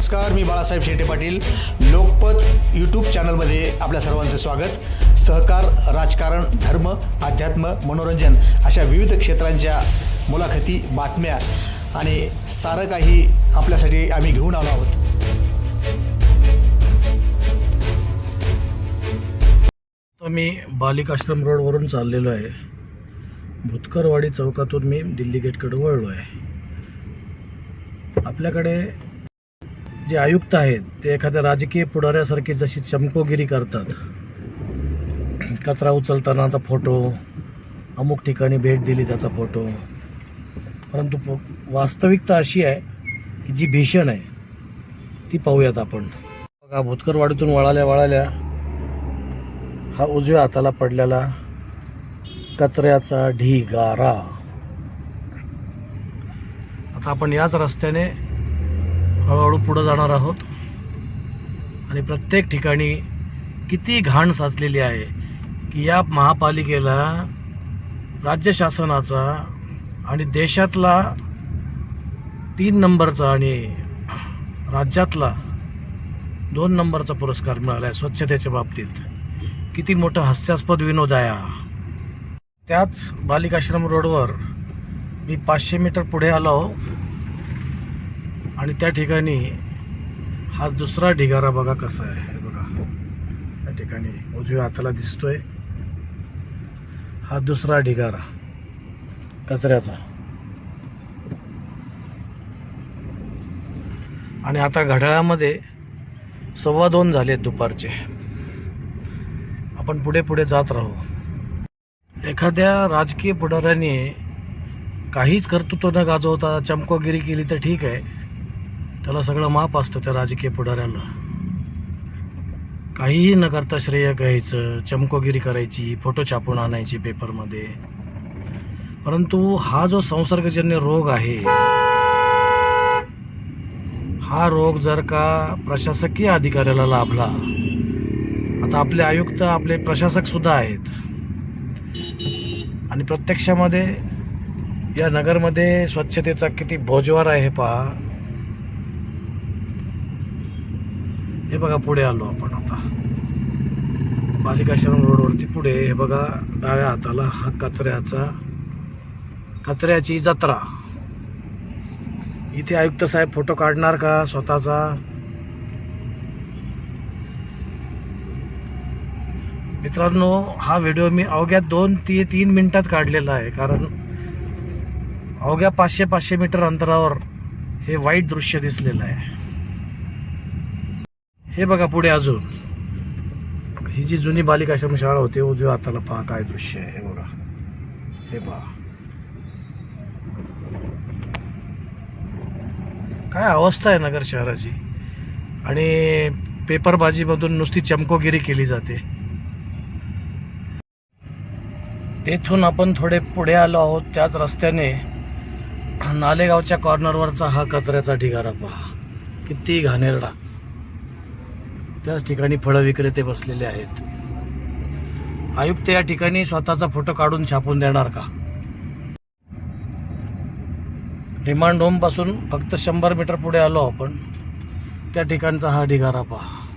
नमस्कार मी बाळासाहेब शेटे पाटील. लोकपत यूट्यूब चॅनलमध्ये आपल्या सर्वांचं स्वागत. सहकार राजकारण धर्म अध्यात्म मनोरंजन अशा विविध क्षेत्रांच्या मुलाखती बातम्या आणि सारं काही आपल्यासाठी आम्ही घेऊन आलो आहोत. मी बालिकाश्रम रोडवरून चाललेलो आहे. भुतकरवाडी चौकातून मी दिल्ली गेटकडे वळलो आहे आपल्याकडे जे आयुक्त आहेत ते एखाद्या राजकीय पुढाऱ्यासारखी जशी चमकोगिरी करतात. कचरा उचलतानाचा फोटो अमुक ठिकाणी भेट दिली त्याचा फोटो. परंतु वास्तविकता अशी आहे की जी भीषण आहे ती पाहूयात आपण. बघा भुतकरवाडीतून वळाल्या वळाल्या हा उजव्या हाताला पडलेला कचऱ्याचा ढिगारा. आता आपण याच रस्त्याने हळूहळू पुढं जाणार आहोत. आणि प्रत्येक ठिकाणी किती घाण साचलेली आहे की या महापालिकेला राज्य शासनाचा आणि देशातला तीन नंबरचा आणि राज्यातला दोन नंबरचा पुरस्कार मिळाला आहे स्वच्छतेच्या बाबतीत. किती मोठं हास्यास्पद विनोद आहे हा. त्याच बालिकाश्रम रोडवर मी पाचशे मीटर पुढे आलो. आणि त्या ठिकाणी हा दुसरा ढिगारा बघा कसा आहे. हे बघा. त्या ठिकाणी उजव्या हाताला दिसतोय. हा दुसरा ढिगारा कचऱ्याचा. आणि आता घड्याळामध्ये सव्वा दोन झाले दुपारचे. आपण पुढे पुढे जात राहू. एखाद्या राजकीय पुढाऱ्याने काहीच कर्तृत्व न गाजवता चमकोगिरी केली तर ठीक आहे. त्याला सगळं माप असतं त्या राजकीय पुढाऱ्याला काहीही न करता श्रेय घ्यायचं चमकोगिरी करायची फोटो छापून आणायची पेपरमध्ये परंतु हा जो संसर्गजन्य रोग आहे हा रोग जर का प्रशासकीय अधिकाऱ्याला लाभला आता आपले आयुक्त आपले प्रशासक सुद्धा आहेत. आणि प्रत्यक्षामध्ये या नगरमध्ये स्वच्छतेचा किती बोजवार आहे पहा. हे बघा पुढे आलो आपण आता. बालिकाश्रम रोडवरती पुढे हे बघा डाव्या हाताला हा कचऱ्याचा कचऱ्याची जत्रा. इथे आयुक्त साहेब फोटो काढणार का स्वतःचा? मित्रांनो हा व्हिडिओ मी अवघ्या दोन ते तीन मिनिटात काढलेला आहे कारण अवघ्या पाचशे पाचशे मीटर अंतरावर हे वाईट दृश्य दिसलेलं आहे. हे बघा पुढे अजून. ही जी जुनी बालिकाश्रम शाळा होती उजव्या हाताला पहा काय दृश्य आहे हे बघा. हे पहा. काय अवस्था आहे नगर शहराची. आणि पेपरबाजीमधून नुसती चमकोगिरी केली जाते. तेथून आपण थोडे पुढे आलो आहोत त्याच रस्त्याने नालेगावच्या कॉर्नरवरचा हा कचऱ्याचा ढिगारा पहा. किती घाणेरडा. त्याच ठिकाणी फळं विक्रेते बसलेले आहेत. आयुक्त या ठिकाणी स्वतःचा फोटो काढून छापून देणार का? रिमांड होमपासून फक्त शंभर मीटर पुढे आलो आपण. त्या ठिकाणचा हा ढिगारा पहा.